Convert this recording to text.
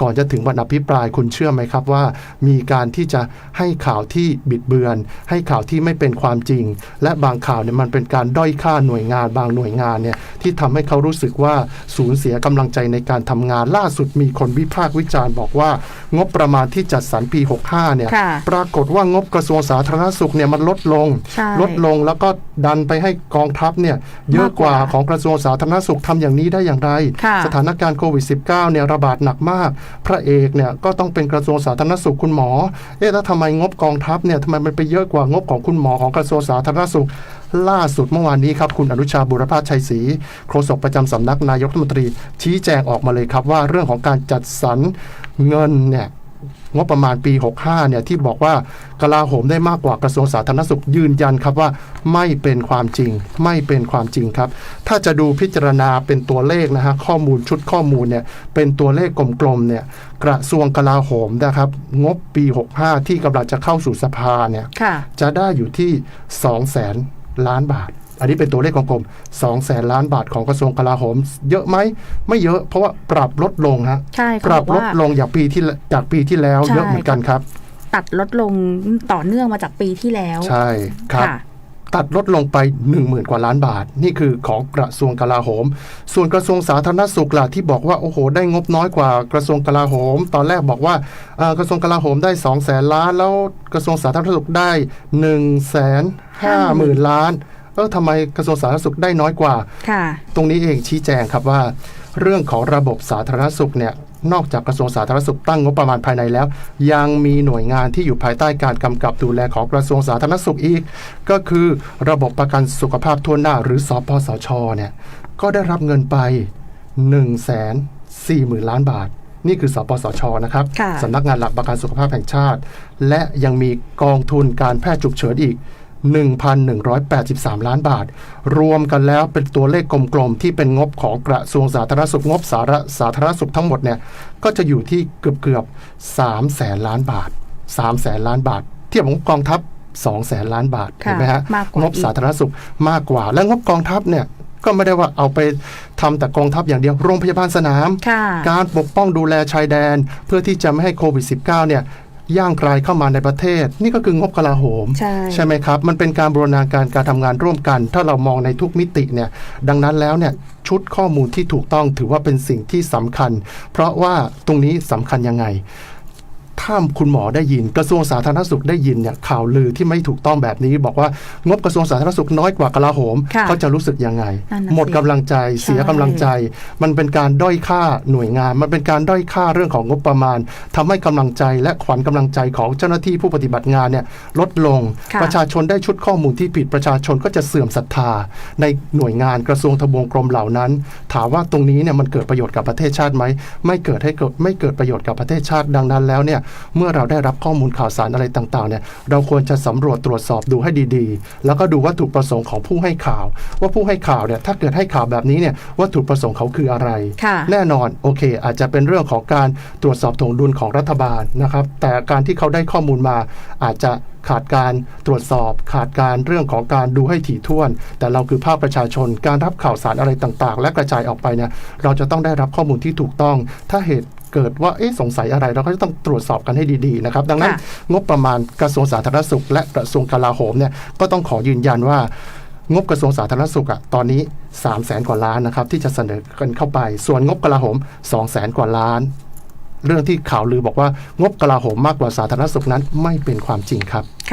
ก่อนจะถึงวันอภิปรายคุณเชื่อไหมครับว่า มีการที่จะให้ข่าวที่บิดเบือน ให้ข่าวที่ไม่เป็นความจริง และบางข่าวเนี่ยมันเป็นการด้อยค่าหน่วยงานบางหน่วยงานเนี่ยที่ทำให้เขารู้สึกว่าสูญเสียกำลังใจในการทำงานล่าสุดมีคนวิพากษ์วิจารณ์บอกว่า งบประมาณที่จัดสรรปี 65 เนี่ยค่ะปรากฏว่างบกระทรวงสาธารณสุขเนี่ยมันลดลงใช่ลดลงแล้วก็ดันไปให้กองทัพเนี่ยเยอะกว่ามากกว่าของกระทรวงสาธารณสุขทำอย่างนี้ได้อย่างไรค่ะสถานการณ์โควิด -19 เนี่ยระบาดหนักมากพระเอกเนี่ยก็ต้องเป็นกระทรวงสาธารณสุขคุณหมอ เอ๊ะแล้วทำไมงบกองทัพเนี่ยทำไมมันไปเยอะกว่างบของคุณหมอของกระทรวงสาธารณสุขล่าสุดเมื่อวานนี้ครับคุณอนุชาบุรพาชัยศรีโฆษกประจำสำนักนายกรัฐมนตรี ชี้แจงออกมาเลยครับว่าเรื่องของการจัดสรรเงินเนี่ย งบประมาณปี 65 เนี่ยที่บอกว่ากลาโหมได้มากกว่ากระทรวงสาธารณสุขยืนยันครับว่าไม่เป็นความจริง ไม่เป็นความจริงครับ ถ้าจะดูพิจารณาเป็นตัวเลขนะฮะข้อมูลชุดข้อมูลเนี่ยเป็นตัวเลขกลมๆเนี่ยกระทรวงกลาโหมนะครับ งบปี 65 ที่กำลังจะเข้าสู่สภาเนี่ยค่ะจะได้อยู่ที่2แสนล้านบาท อันนี้เป็นตัวเลขกลมๆ2แสนล้านบาทของกระทรวงกลาโหม เยอะไหมไม่เยอะเพราะว่าปรับลดลงฮะใช่ปรับเขาลบอกดว่าลงจากปีที่จากปีที่แล้วใช่เยอะเหมือนกันครับ ตัดลดลงต่อเนื่องมาจากปีที่แล้ว ใช่ครับค่ะตัดลดลงไป 1 0,000 กว่าล้านบาท นี่คือของกระทรวงกลาโหม ส่วนกระทรวงสาธารณสุขล่ะที่บอกว่า โอ้โห ได้งบน้อยกว่ากระทรวงกลาโหม ตอนแรกบอกว่าเอ่อกระทรวงกลาโหมได้2แสนล้าน แล้วกระทรวงสาธารณสุขได้1แสนห้าหมื่นล้าน เออทำไมกระทรวงสาธารณสุขได้น้อยกว่าค่ะตรงนี้เองชี้แจงครับว่า เรื่องของระบบสาธารณสุขเนี่ยนอกจากกระทรวงสาธารณสุขตั้งงบประมาณภายในแล้ว ยังมีหน่วยงานที่อยู่ภายใต้การกำกับดูแลของกระทรวงสาธารณสุขอีก ก็คือระบบประกันสุขภาพทั่วหน้า หรือสปสชเนี่ยก็ได้รับเงินไป1นึ่งแสนสี่หมื่นล้านบาท นี่คือสปสชนะครับค่ะสำนักงานหลักประกันสุขภาพแห่งชาติ และยังมีกองทุนการแพทย์ฉุกเฉินอีก 1,183 ล้านบาท รวมกันแล้วเป็นตัวเลขกลมๆ ที่เป็นงบของกระทรวงสาธารณสุขงบสาระสาธารณสุขทั้งหมดเนี่ยก็จะอยู่ที่เกือบเกือบ3แสนล้านบาท3แสนล้านบาท เทียบกับงบกองทัพ2แสนล้านบาทค่ะเห็นไหมฮะมากกว่างบสาธารณสุขมากกว่า และงบกองทัพเนี่ยก็ไม่ได้ว่าเอาไปทำแต่กองทัพอย่างเดียว โรงพยาบาลสนามค่ะการปกป้องดูแลชายแดน เพื่อที่จะไม่ให้โควิด -19 เนี่ย ย่างกลายเข้ามาในประเทศ นี่ก็คืองบกลาโหม ใช่ไหมครับ มันเป็นการบรณาการการทำงานร่วมกัน ถ้าเรามองในทุกมิติเนี่ยดังนั้นแล้วเนี่ยชุดข้อมูลที่ถูกต้องถือว่าเป็นสิ่งที่สำคัญ เพราะว่าตรงนี้สำคัญยังไง ถ้าคุณหมอได้ยินกระทรวงสาธารณสุขได้ยินเนี่ยข่าวลือที่ไม่ถูกต้องแบบนี้ บอกว่างบกระทรวงสาธารณสุขน้อยกว่ากลาโหมค่ะเขาจะรู้สึกยังไงนั่นน่ะสิหมดกำลังใจเสียกำลังใจ มันเป็นการด้อยค่าหน่วยงาน มันเป็นการด้อยค่าเรื่องของงบประมาณทำให้กำลังใจและขวัญกำลังใจของเจ้าหน้าที่ผู้ปฏิบัติงานเนี่ยลดลงค่ะประชาชนได้ชุดข้อมูลที่ผิดประชาชนก็จะเสื่อมศรัทธา ในหน่วยงานกระทรวงทบวงกรมเหล่านั้น ถามว่าตรงนี้เนี่ยมันเกิดประโยชน์กับประเทศชาติไหมไม่เกิดให้เกิดไม่เกิดประโยชน์กับประเทศชาติดังนั้นแล้วเนี่ยเมื่อเราได้รับข้อมูลข่าวสารอะไรต่างๆเนี่ยเราควรจะสำรวจตรวจสอบดูให้ดีๆ แล้วก็ดูวัตถุประสงค์ของผู้ให้ข่าว ว่าผู้ให้ข่าวเนี่ยถ้าเกิดให้ข่าวแบบนี้เนี่ยวัตถุประสงค์เขาคืออะไรค่ะแน่นอนโอเค อาจจะเป็นเรื่องของการตรวจสอบถวงดุลของรัฐบาลนะครับ แต่การที่เขาได้ข้อมูลมาอาจจะขาดการตรวจสอบขาดการเรื่องของการดูให้ถี่ถ้วน แต่เราคือภาคประชาชนการรับข่าวสารอะไรต่างๆ และกระจายออกไปเนี่ยเราจะต้องได้รับข้อมูลที่ถูกต้อง ถ้าเหตุ เกิดว่าเอ๊ะสงสัยอะไรเราก็จะต้องตรวจสอบกันให้ดีๆนะครับดังนั้นค่ะงบประมาณกระทรวงสาธารณสุข และกระทรวงกลาโหมเนี่ยก็ต้องขอยืนยันว่างบกระทรวงสาธารณสุขอะตอนนี้3 0 0แสนกว่าล้านนะครับที่จะเสนอกันเข้าไป ส่วนงบกลาโหม2 0 0แสนกว่าล้าน เรื่องที่ข่าวลือบอกว่างบกลาโหมมากกว่าสาธารณสุขนั้นไม่เป็นความจริงครับ